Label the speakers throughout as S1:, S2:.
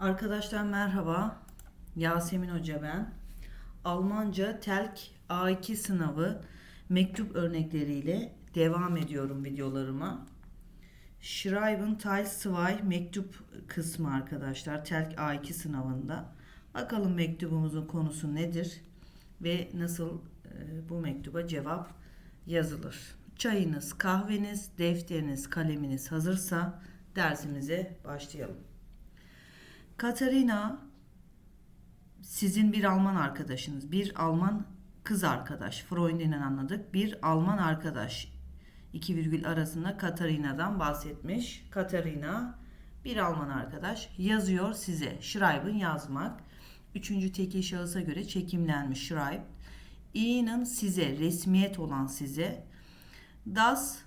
S1: Arkadaşlar merhaba. Yasemin Hoca ben. Almanca TELK A2 sınavı mektup örnekleriyle devam ediyorum videolarıma. Schreiben Teil 2 mektup kısmı arkadaşlar TELK A2 sınavında. Bakalım mektubumuzun konusu nedir ve nasıl e, bu mektuba cevap yazılır. Çayınız, kahveniz, defteriniz, kaleminiz hazırsa dersimize başlayalım. Katarina sizin bir Alman arkadaşınız. Bir Alman kız arkadaş. Freundin'den anladık. Bir Alman arkadaş. İki virgül arasında Katarina'dan bahsetmiş. Katarina bir Alman arkadaş yazıyor size. Schreiben yazmak. Üçüncü tekil şahısa göre çekimlenmiş schreibt. Ihnen size, resmiyet olan size. Das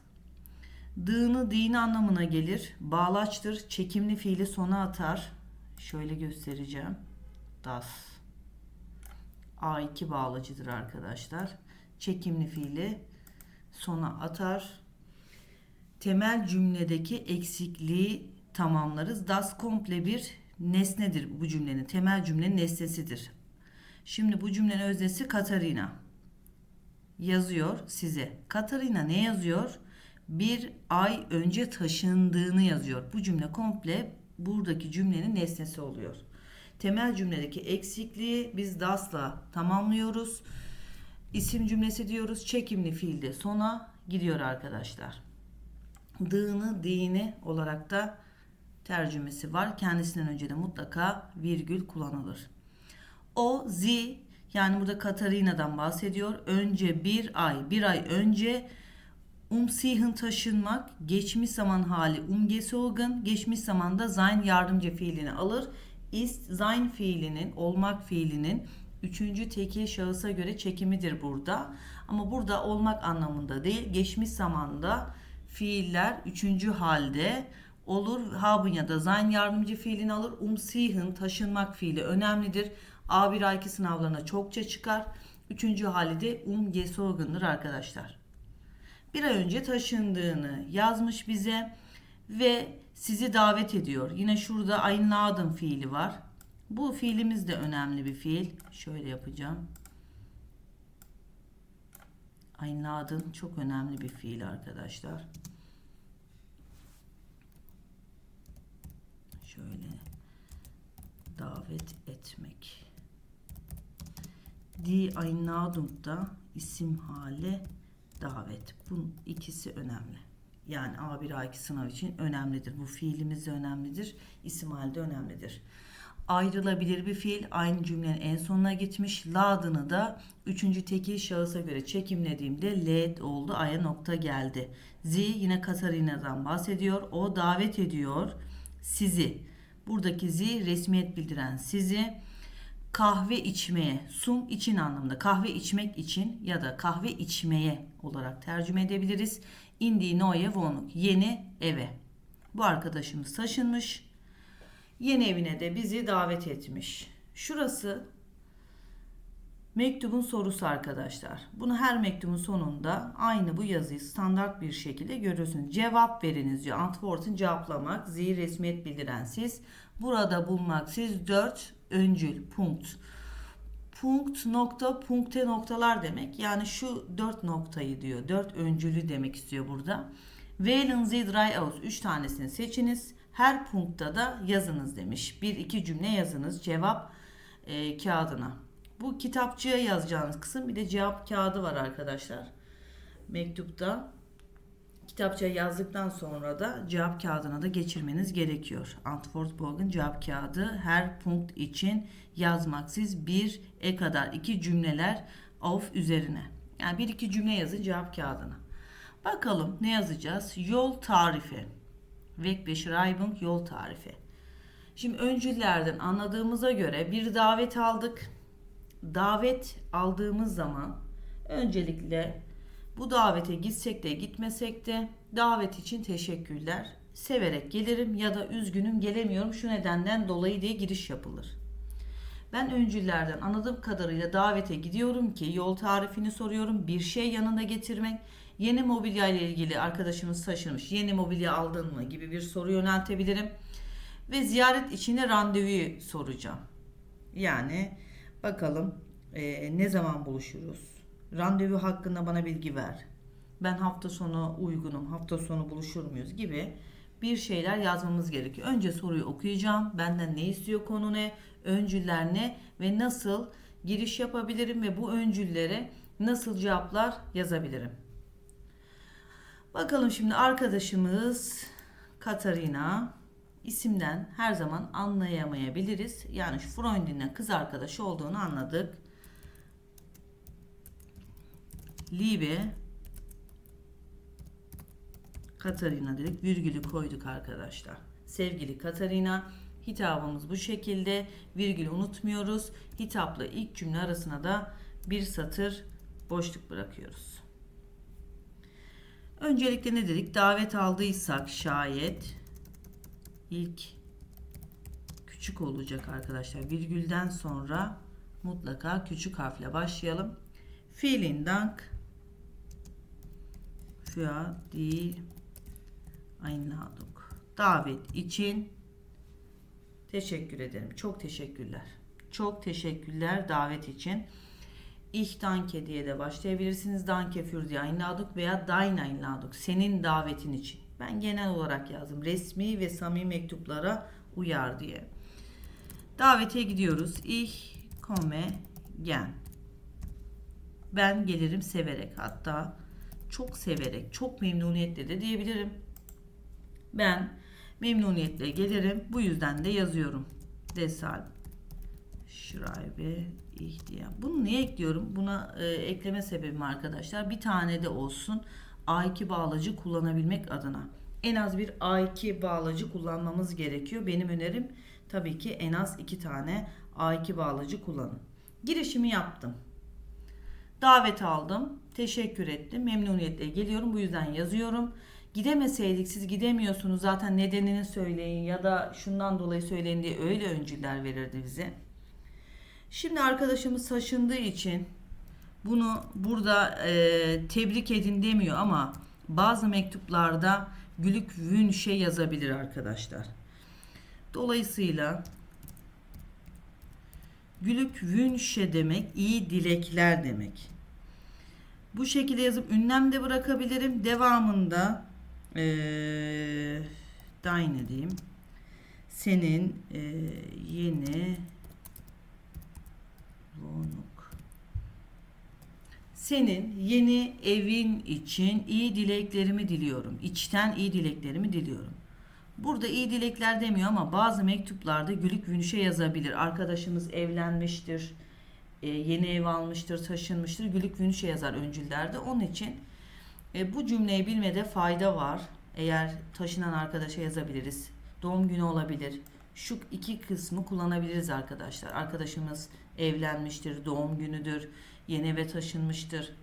S1: Dığını dini anlamına gelir. Bağlaçtır. Çekimli fiili sona atar. Şöyle göstereceğim. Das. A2 bağlacıdır arkadaşlar. Çekimli fiili sona atar. Temel cümledeki eksikliği tamamlarız. Das komple bir nesnedir bu cümlenin. Temel cümlenin nesnesidir. Şimdi bu cümlenin öznesi Katarina. Yazıyor size. Katarina ne yazıyor? Bir ay önce taşındığını yazıyor. Bu cümle komple buradaki cümlenin nesnesi oluyor. Temel cümledeki eksikliği biz das'la tamamlıyoruz. İsim cümlesi diyoruz. Çekimli fiilde sona gidiyor arkadaşlar. Dığını, dini olarak da tercümesi var. Kendisinden önce de mutlaka virgül kullanılır. O, zi yani burada Katarina'dan bahsediyor. Önce bir ay, bir ay önce umsihen taşınmak, geçmiş zaman hali umgesogen, geçmiş zamanda sein yardımcı fiilini alır. Ist sein fiilinin, olmak fiilinin üçüncü tekil şahısa göre çekimidir burada. Ama burada olmak anlamında değil, geçmiş zamanda fiiller üçüncü halde olur. Haben ya da sein yardımcı fiilini alır. Umsihen taşınmak fiili önemlidir. A1 A2 sınavlarına çokça çıkar. Üçüncü hali de umgesogen'dır arkadaşlar bir ay önce taşındığını yazmış bize ve sizi davet ediyor. Yine şurada einladen fiili var. Bu fiilimiz de önemli bir fiil. Şöyle yapacağım. Einladen çok önemli bir fiil arkadaşlar. Şöyle davet etmek. Die Einladung da isim hali davet. Bu ikisi önemli. Yani A1 A2 sınav için önemlidir. Bu fiilimiz de önemlidir. İsim halde önemlidir. Ayrılabilir bir fiil aynı cümlenin en sonuna gitmiş. Ladını da üçüncü tekil şahısa göre çekimlediğimde led oldu. Aya nokta geldi. Z yine Katarina'dan bahsediyor. O davet ediyor sizi. Buradaki Z resmiyet bildiren sizi kahve içmeye, sum için anlamında kahve içmek için ya da kahve içmeye olarak tercüme edebiliriz. In die neue Wohnung, yeni eve. Bu arkadaşımız taşınmış. Yeni evine de bizi davet etmiş. Şurası mektubun sorusu arkadaşlar. Bunu her mektubun sonunda aynı bu yazıyı standart bir şekilde görüyorsunuz. Cevap veriniz diyor. Antwort'un cevaplamak, zihir resmiyet bildiren siz. Burada bulmak siz 4 öncül punkt. Punkt nokta punkte noktalar demek. Yani şu dört noktayı diyor. Dört öncülü demek istiyor burada. Wählen Sie drei aus. Üç tanesini seçiniz. Her punktta da yazınız demiş. Bir iki cümle yazınız cevap e, kağıdına. Bu kitapçıya yazacağınız kısım bir de cevap kağıdı var arkadaşlar. Mektupta kitapça yazdıktan sonra da cevap kağıdına da geçirmeniz gerekiyor. Antwortbogen cevap kağıdı her punkt için yazmaksız bir e kadar iki cümleler of üzerine. Yani bir iki cümle yazın cevap kağıdına. Bakalım ne yazacağız? Yol tarifi. Wegbeschreibung yol tarifi. Şimdi öncüllerden anladığımıza göre bir davet aldık. Davet aldığımız zaman öncelikle bu davete gitsek de gitmesek de davet için teşekkürler. Severek gelirim ya da üzgünüm gelemiyorum şu nedenden dolayı diye giriş yapılır. Ben öncüllerden anladığım kadarıyla davete gidiyorum ki yol tarifini soruyorum. Bir şey yanında getirmek. Yeni mobilya ile ilgili arkadaşımız taşımış. Yeni mobilya aldın mı gibi bir soru yöneltebilirim. ve ziyaret içinde randevuyu soracağım. Yani bakalım e, ne zaman buluşuruz? Randevu hakkında bana bilgi ver. Ben hafta sonu uygunum, hafta sonu buluşur muyuz gibi bir şeyler yazmamız gerekiyor. Önce soruyu okuyacağım. Benden ne istiyor konu ne, öncüller ne ve nasıl giriş yapabilirim ve bu öncüllere nasıl cevaplar yazabilirim. Bakalım şimdi arkadaşımız Katarina isimden her zaman anlayamayabiliriz. Yani şu Freund'in kız arkadaşı olduğunu anladık. Liebe Katarina dedik. Virgülü koyduk arkadaşlar. Sevgili Katarina hitabımız bu şekilde. Virgülü unutmuyoruz. Hitapla ilk cümle arasına da bir satır boşluk bırakıyoruz. Öncelikle ne dedik? Davet aldıysak şayet ilk küçük olacak arkadaşlar. Virgülden sonra mutlaka küçük harfle başlayalım. Vielen Dank für die Einladung. Davet için teşekkür ederim. Çok teşekkürler. Çok teşekkürler davet için. Ich danke diye de başlayabilirsiniz. Danke für die Einladung veya deine Einladung. Senin davetin için. Ben genel olarak yazdım. Resmi ve samimi mektuplara uyar diye. Davete gidiyoruz. Ich komme gern. Ben gelirim severek. Hatta çok severek, çok memnuniyetle de diyebilirim. Ben memnuniyetle gelirim. Bu yüzden de yazıyorum. Deshalb schreibe dir. Bunu niye ekliyorum? Buna e, ekleme sebebim arkadaşlar. Bir tane de olsun A2 bağlacı kullanabilmek adına. En az bir A2 bağlacı kullanmamız gerekiyor. Benim önerim tabii ki en az iki tane A2 bağlacı kullanın. Girişimi yaptım. Davet aldım. Teşekkür ettim. Memnuniyetle geliyorum. Bu yüzden yazıyorum. Gidemeseydik siz gidemiyorsunuz zaten nedenini söyleyin ya da şundan dolayı söyleyin diye öyle öncüller verirdi bize. Şimdi arkadaşımız taşındığı için bunu burada e, tebrik edin demiyor ama bazı mektuplarda gülük vün şey yazabilir arkadaşlar. Dolayısıyla gülük vünşe demek iyi dilekler demek. Bu şekilde yazıp ünlem de bırakabilirim. Devamında ee, deine diyeyim. Senin e, yeni Vonuk. Senin yeni evin için iyi dileklerimi diliyorum. İçten iyi dileklerimi diliyorum. Burada iyi dilekler demiyor ama bazı mektuplarda gülük vünüşe yazabilir. Arkadaşımız evlenmiştir, e, yeni ev almıştır, taşınmıştır. Gülük vünüşe yazar öncüllerde. Onun için e, bu cümleyi bilmede fayda var. Eğer taşınan arkadaşa yazabiliriz. Doğum günü olabilir. Şu iki kısmı kullanabiliriz arkadaşlar. Arkadaşımız evlenmiştir, doğum günüdür, yeni eve taşınmıştır.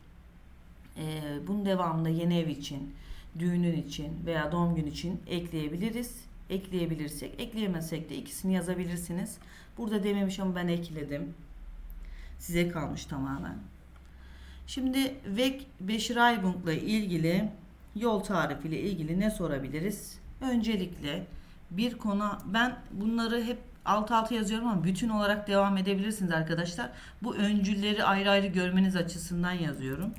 S1: E, bunun devamında yeni ev için, düğünün için veya doğum günü için ekleyebiliriz. Ekleyebilirsek, ekleyemezsek de ikisini yazabilirsiniz. Burada dememiş ama ben ekledim. Size kalmış tamamen. Şimdi Weg Beschreibung'la ilgili yol tarifiyle ilgili ne sorabiliriz? Öncelikle bir konu ben bunları hep alt alta yazıyorum ama bütün olarak devam edebilirsiniz arkadaşlar. Bu öncülleri ayrı ayrı görmeniz açısından yazıyorum.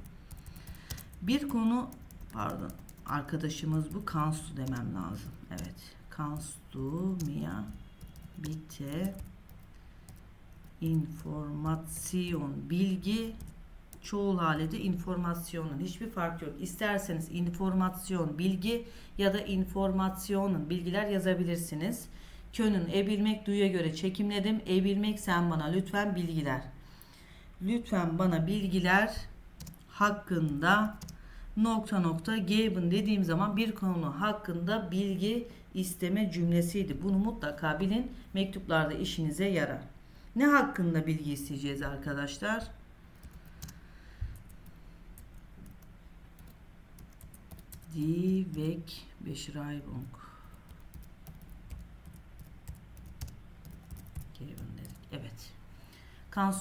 S1: Bir konu pardon arkadaşımız bu Kanstu demem lazım. Evet. Kanstu Mia Bitte informasyon bilgi çoğul halde informasyonun hiçbir fark yok. İsterseniz informasyon bilgi ya da informasyonun bilgiler yazabilirsiniz. Könün e bilmek duyuya göre çekimledim. E bilmek sen bana lütfen bilgiler. Lütfen bana bilgiler hakkında nokta nokta geben dediğim zaman bir konu hakkında bilgi isteme cümlesiydi. Bunu mutlaka bilin. Mektuplarda işinize yarar. Ne hakkında bilgi isteyeceğiz arkadaşlar? Die Wegbeschreibung. Geben dedik. Evet.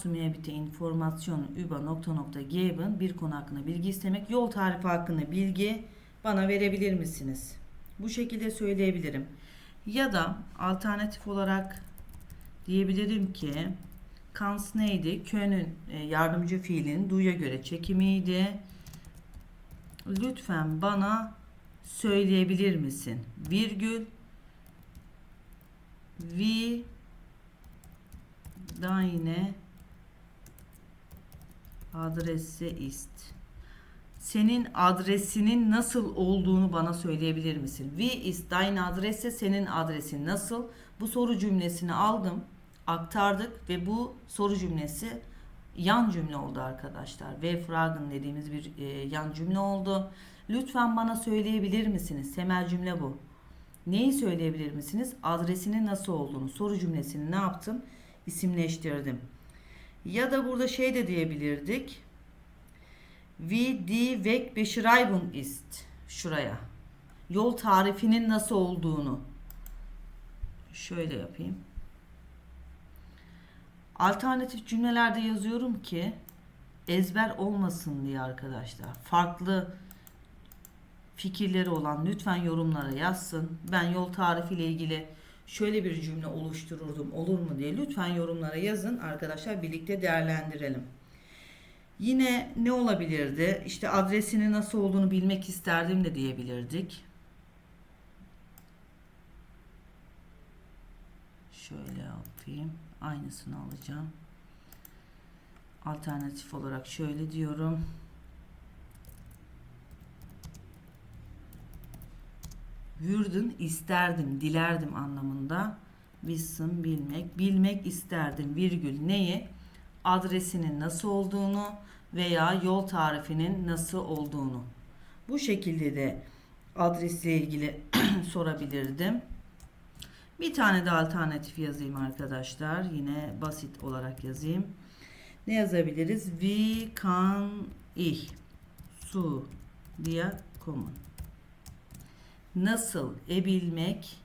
S1: Mir bitte Informationen über nokta nokta geben? Bir konu hakkında bilgi istemek. Yol tarifi hakkında bilgi bana verebilir misiniz? Bu şekilde söyleyebilirim. Ya da alternatif olarak diyebilirim ki Kans neydi? Kön'ün e, yardımcı fiilin duya göre çekimiydi. Lütfen bana söyleyebilir misin? Virgül Vi deine adresi ist. Senin adresinin nasıl olduğunu bana söyleyebilir misin? Wie ist deine adresse? Senin adresin nasıl? Bu soru cümlesini aldım, aktardık ve bu soru cümlesi yan cümle oldu arkadaşlar. Ve fragen dediğimiz bir e, yan cümle oldu. Lütfen bana söyleyebilir misiniz? Temel cümle bu. Neyi söyleyebilir misiniz? Adresinin nasıl olduğunu, soru cümlesini ne yaptım? İsimleştirdim. Ya da burada şey de diyebilirdik. Wie die Wegbeschreibung ist. Şuraya. Yol tarifinin nasıl olduğunu. Şöyle yapayım. Alternatif cümlelerde yazıyorum ki ezber olmasın diye arkadaşlar. Farklı fikirleri olan lütfen yorumlara yazsın. Ben yol tarifiyle ilgili şöyle bir cümle oluştururdum olur mu diye lütfen yorumlara yazın arkadaşlar birlikte değerlendirelim. Yine ne olabilirdi? İşte adresinin nasıl olduğunu bilmek isterdim de diyebilirdik. Şöyle yapayım. Aynısını alacağım. Alternatif olarak şöyle diyorum. Würden isterdim, dilerdim anlamında. Wissen bilmek, bilmek isterdim virgül neyi? Adresinin nasıl olduğunu veya yol tarifinin nasıl olduğunu. Bu şekilde de adresle ilgili sorabilirdim. Bir tane de alternatif yazayım arkadaşlar. Yine basit olarak yazayım. Ne yazabiliriz? Wie kann ich zu dir kommen? Nasıl ebilmek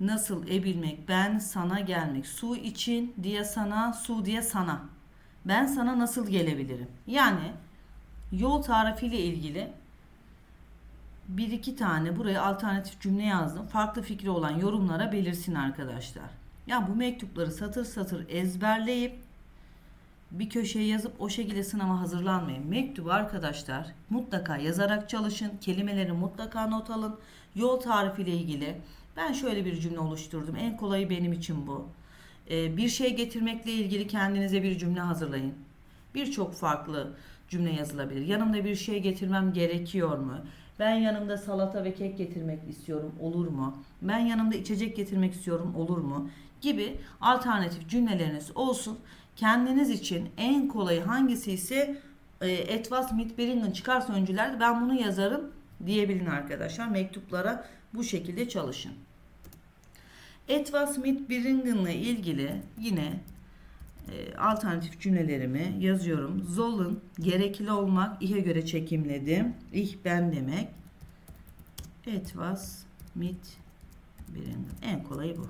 S1: Nasıl ebilmek? Ben sana gelmek. Su için diye sana, su diye sana. Ben sana nasıl gelebilirim? Yani yol tarifiyle ilgili bir iki tane buraya alternatif cümle yazdım. Farklı fikri olan yorumlara belirsin arkadaşlar. Ya bu mektupları satır satır ezberleyip bir köşeye yazıp o şekilde sınava hazırlanmayın. Mektubu arkadaşlar mutlaka yazarak çalışın. Kelimeleri mutlaka not alın. Yol tarifiyle ilgili ben şöyle bir cümle oluşturdum. En kolayı benim için bu. Ee, bir şey getirmekle ilgili kendinize bir cümle hazırlayın. Birçok farklı cümle yazılabilir. Yanımda bir şey getirmem gerekiyor mu? Ben yanımda salata ve kek getirmek istiyorum. Olur mu? Ben yanımda içecek getirmek istiyorum. Olur mu? Gibi alternatif cümleleriniz olsun. Kendiniz için en kolayı hangisi ise e, etwas mit çıkarsa öncülerde ben bunu yazarım diyebilin arkadaşlar. Mektuplara bu şekilde çalışın. Etwas mit beringen'la ilgili yine e, alternatif cümlelerimi yazıyorum. Sollen gerekli olmak ihe göre çekimledim. Ich ben demek. Etwas mit bringen. En kolayı bu.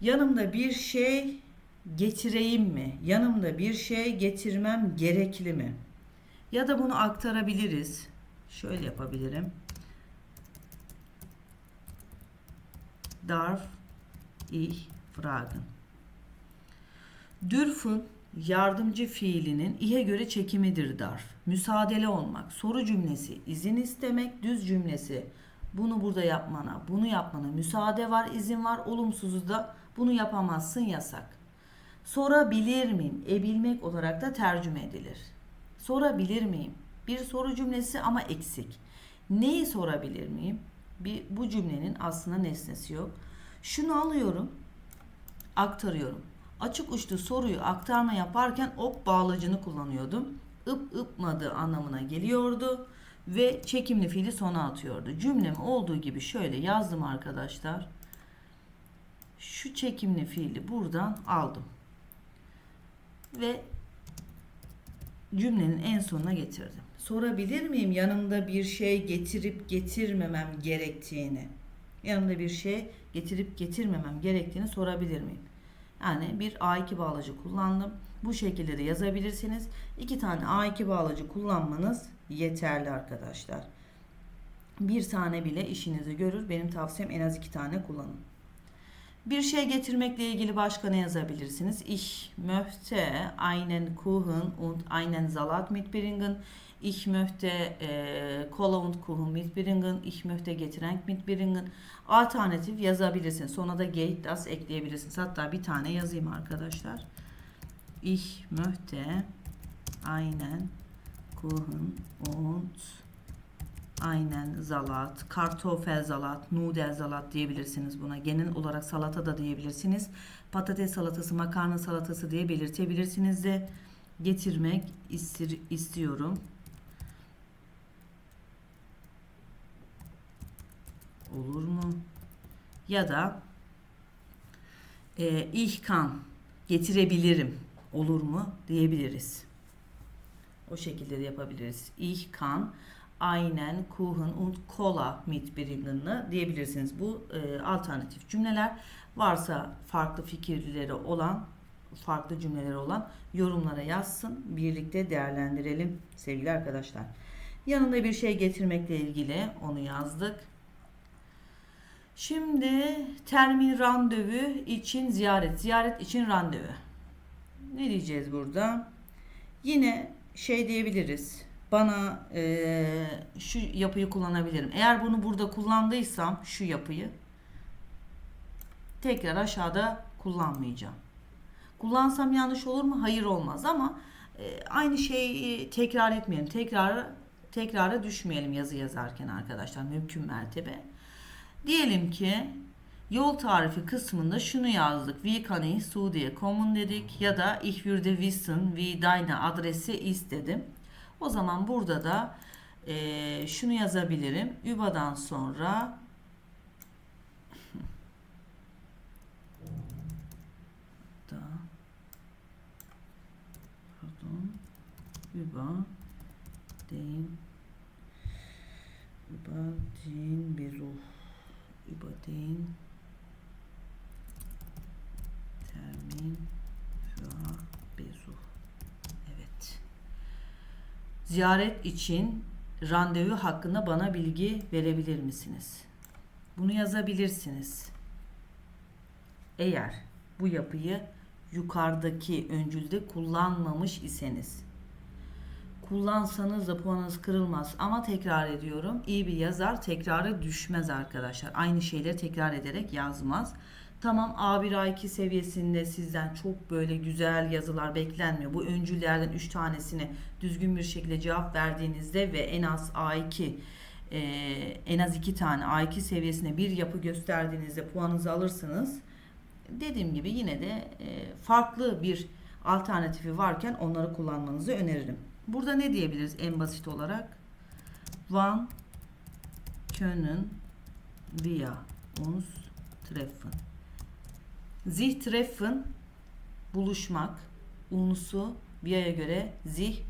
S1: Yanımda bir şey getireyim mi? Yanımda bir şey getirmem gerekli mi? Ya da bunu aktarabiliriz. Şöyle yapabilirim. Darf ich fragen? Dürfen yardımcı fiilinin ihe göre çekimidir darf. Müsaadele olmak. Soru cümlesi izin istemek. Düz cümlesi bunu burada yapmana, bunu yapmana müsaade var, izin var. Olumsuzu da bunu yapamazsın yasak. Sorabilir miyim? Ebilmek olarak da tercüme edilir. Sorabilir miyim? Bir soru cümlesi ama eksik. Neyi sorabilir miyim? Bir, bu cümlenin aslında nesnesi yok. Şunu alıyorum, aktarıyorum. Açık uçlu soruyu aktarma yaparken ok bağlacını kullanıyordum. ıp ıpmadı anlamına geliyordu ve çekimli fiili sona atıyordu. Cümlem olduğu gibi şöyle yazdım arkadaşlar. Şu çekimli fiili buradan aldım. Ve cümlenin en sonuna getirdim. Sorabilir miyim yanımda bir şey getirip getirmemem gerektiğini? Yanımda bir şey getirip getirmemem gerektiğini sorabilir miyim? Yani bir A2 bağlacı kullandım. Bu şekilde de yazabilirsiniz. İki tane A2 bağlacı kullanmanız yeterli arkadaşlar. Bir tane bile işinizi görür. Benim tavsiyem en az iki tane kullanın. Bir şey getirmekle ilgili başka ne yazabilirsiniz? Ich möchte einen Kuchen und einen Salat mitbringen. Ich möchte e, Cola und Kuchen mitbringen. Ich möchte Getränk mitbringen. Alternatif yazabilirsiniz. Sonra da geht das ekleyebilirsiniz. Hatta bir tane yazayım arkadaşlar. Ich möchte einen Kuchen und einen Salat, Kartoffelsalat, Nudelsalat diyebilirsiniz buna. Genel olarak salata da diyebilirsiniz. Patates salatası, makarna salatası diye belirtebilirsiniz de getirmek istiyorum. Olur mu? Ya da e, ich kann getirebilirim olur mu diyebiliriz. O şekilde de yapabiliriz. Ich kann einen Kuchen und Cola mitbringen diyebilirsiniz. Bu e, alternatif cümleler varsa farklı fikirleri olan farklı cümleleri olan yorumlara yazsın. Birlikte değerlendirelim sevgili arkadaşlar. Yanında bir şey getirmekle ilgili onu yazdık. Şimdi termin randevu için ziyaret. Ziyaret için randevu. Ne diyeceğiz burada? Yine şey diyebiliriz. Bana eee, şu yapıyı kullanabilirim. Eğer bunu burada kullandıysam şu yapıyı tekrar aşağıda kullanmayacağım. Kullansam yanlış olur mu? Hayır olmaz ama e, aynı şeyi tekrar etmeyelim. Tekrar tekrara düşmeyelim yazı yazarken arkadaşlar mümkün mertebe. Diyelim ki yol tarifi kısmında şunu yazdık. Wie kann ich dir kommen dedik ya da ich würde wissen wie deine adresi istedim. O zaman burada da e, şunu yazabilirim. Üba'dan sonra da pardon über den Beruf über den Termin für Besuch. Evet. Ziyaret için randevu hakkında bana bilgi verebilir misiniz? Bunu yazabilirsiniz. Eğer bu yapıyı yukarıdaki öncülde kullanmamış iseniz. Kullansanız da puanınız kırılmaz ama tekrar ediyorum. iyi bir yazar tekrarı düşmez arkadaşlar. Aynı şeyleri tekrar ederek yazmaz. Tamam A1 A2 seviyesinde sizden çok böyle güzel yazılar beklenmiyor. Bu öncüllerden 3 tanesini düzgün bir şekilde cevap verdiğinizde ve en az A2 e, en az 2 tane A2 seviyesine bir yapı gösterdiğinizde puanınızı alırsınız. Dediğim gibi yine de e, farklı bir alternatifi varken onları kullanmanızı öneririm. Burada ne diyebiliriz en basit olarak? Wann können wir uns treffen? Sich treffen buluşmak. Unusu via'ya göre zih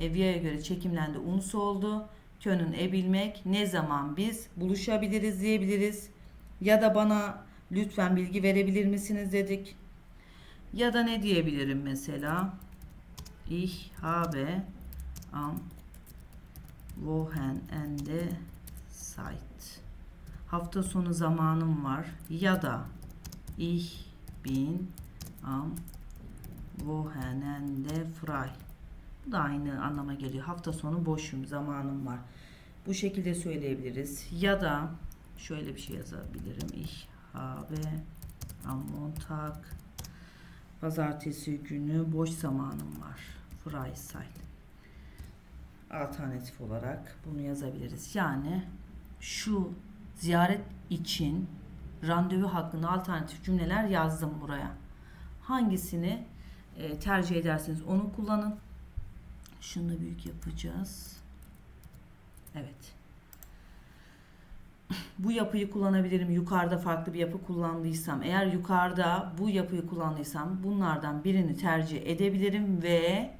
S1: e, via'ya göre çekimlendi unusu oldu. Könün e bilmek. Ne zaman biz buluşabiliriz diyebiliriz. Ya da bana lütfen bilgi verebilir misiniz dedik. Ya da ne diyebilirim mesela? Ich habe am Wochenende Zeit. Hafta sonu zamanım var. Ya da ich bin am Wochenende frei. Bu da aynı anlama geliyor. Hafta sonu boşum, zamanım var. Bu şekilde söyleyebiliriz. Ya da şöyle bir şey yazabilirim. Ich habe am Montag Pazartesi günü boş zamanım var. Freizeit. Alternatif olarak bunu yazabiliriz. Yani şu ziyaret için randevu hakkında alternatif cümleler yazdım buraya. Hangisini e, tercih ederseniz onu kullanın. Şunu da büyük yapacağız. Evet. Bu yapıyı kullanabilirim. Yukarıda farklı bir yapı kullandıysam, eğer yukarıda bu yapıyı kullandıysam bunlardan birini tercih edebilirim ve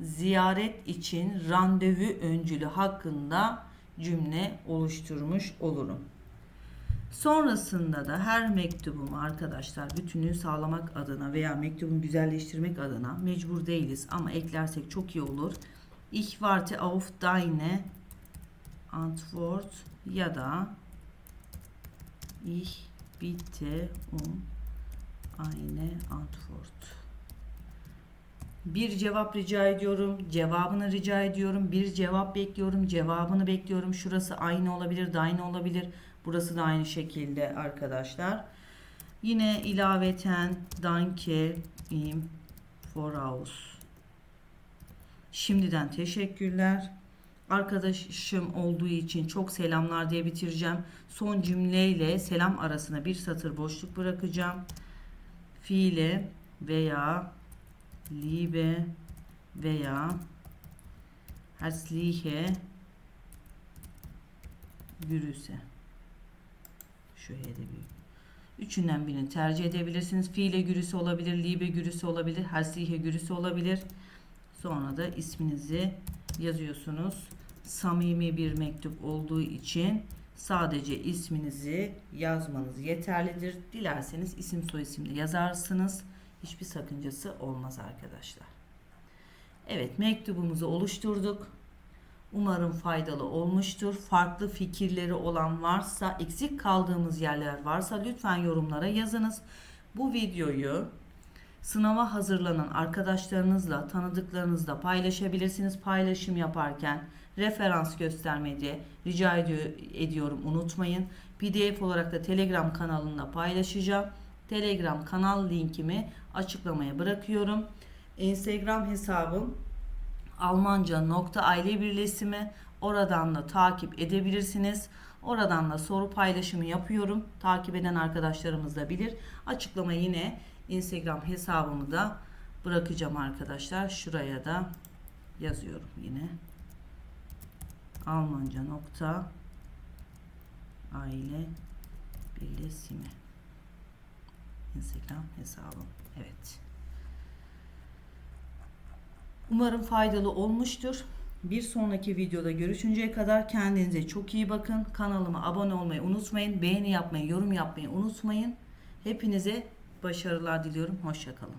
S1: ziyaret için randevu öncülü hakkında cümle oluşturmuş olurum. Sonrasında da her mektubumu arkadaşlar bütünlüğü sağlamak adına veya mektubumu güzelleştirmek adına mecbur değiliz ama eklersek çok iyi olur. Ich warte auf deine Antwort ya da Ich bitte um eine Antwort. Bir cevap rica ediyorum. Cevabını rica ediyorum. Bir cevap bekliyorum. Cevabını bekliyorum. Şurası aynı olabilir, da aynı olabilir. Burası da aynı şekilde arkadaşlar. Yine ilaveten danke im voraus. Şimdiden teşekkürler. Arkadaşım olduğu için çok selamlar diye bitireceğim. Son cümleyle selam arasına bir satır boşluk bırakacağım. Fiile veya liebe veya herzliche Grüße. Şöyle de bir Üçünden birini tercih edebilirsiniz. Fiile gürüsü olabilir, libe gürüsü olabilir, herzliche gürüsü olabilir. Sonra da isminizi yazıyorsunuz. Samimi bir mektup olduğu için sadece isminizi yazmanız yeterlidir. Dilerseniz isim soyisim de yazarsınız. Hiçbir sakıncası olmaz arkadaşlar. Evet mektubumuzu oluşturduk. Umarım faydalı olmuştur. Farklı fikirleri olan varsa, eksik kaldığımız yerler varsa lütfen yorumlara yazınız. Bu videoyu sınava hazırlanan arkadaşlarınızla, tanıdıklarınızla paylaşabilirsiniz. Paylaşım yaparken referans göstermeyi de rica ediyor, ediyorum unutmayın. PDF olarak da Telegram kanalında paylaşacağım. Telegram kanal linkimi açıklamaya bırakıyorum. Instagram hesabım Almanca nokta aile birleşimi oradan da takip edebilirsiniz. Oradan da soru paylaşımı yapıyorum. Takip eden arkadaşlarımız da bilir. Açıklama yine Instagram hesabımı da bırakacağım arkadaşlar. Şuraya da yazıyorum yine. Almanca nokta aile birleşimi Instagram hesabım. Evet. Umarım faydalı olmuştur. Bir sonraki videoda görüşünceye kadar kendinize çok iyi bakın. Kanalıma abone olmayı unutmayın. Beğeni yapmayı, yorum yapmayı unutmayın. Hepinize başarılar diliyorum. Hoşçakalın.